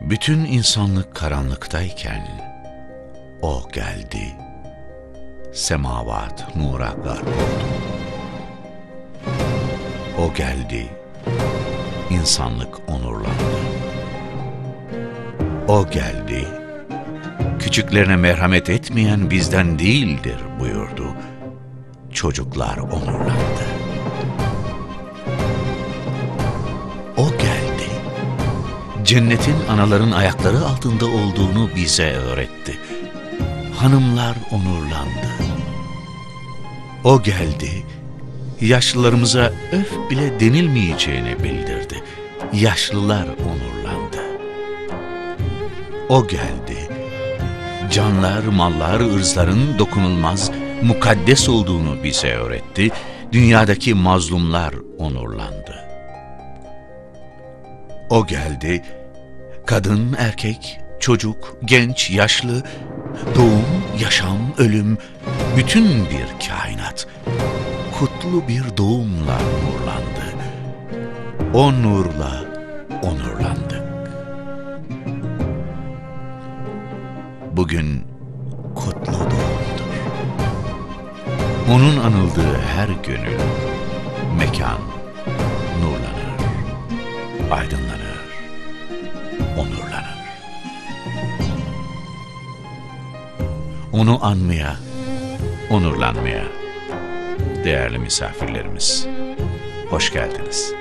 Bütün insanlık karanlıktayken o geldi. Semavat nura gark oldu. O geldi. insanlık onurlandı. O geldi. Küçüklerine merhamet etmeyen bizden değildir buyurdu. Çocuklar onurlandı. Cennetin anaların ayakları altında olduğunu bize öğretti. Hanımlar onurlandı. O geldi. Yaşlılarımıza öf bile denilmeyeceğini bildirdi. Yaşlılar onurlandı. O geldi. Canlar, mallar, ırzların dokunulmaz, mukaddes olduğunu bize öğretti. Dünyadaki mazlumlar onurlandı. O geldi. Kadın, erkek, çocuk, genç, yaşlı, doğum, yaşam, ölüm, bütün bir kainat kutlu bir doğumla nurlandı. O nurla onurlandık. Bugün kutlu doğumdur. Onun anıldığı her gönül, mekan nurlanır, aydınlanır, onurlanır. Onu anmaya, onurlanmaya, değerli misafirlerimiz, hoş geldiniz.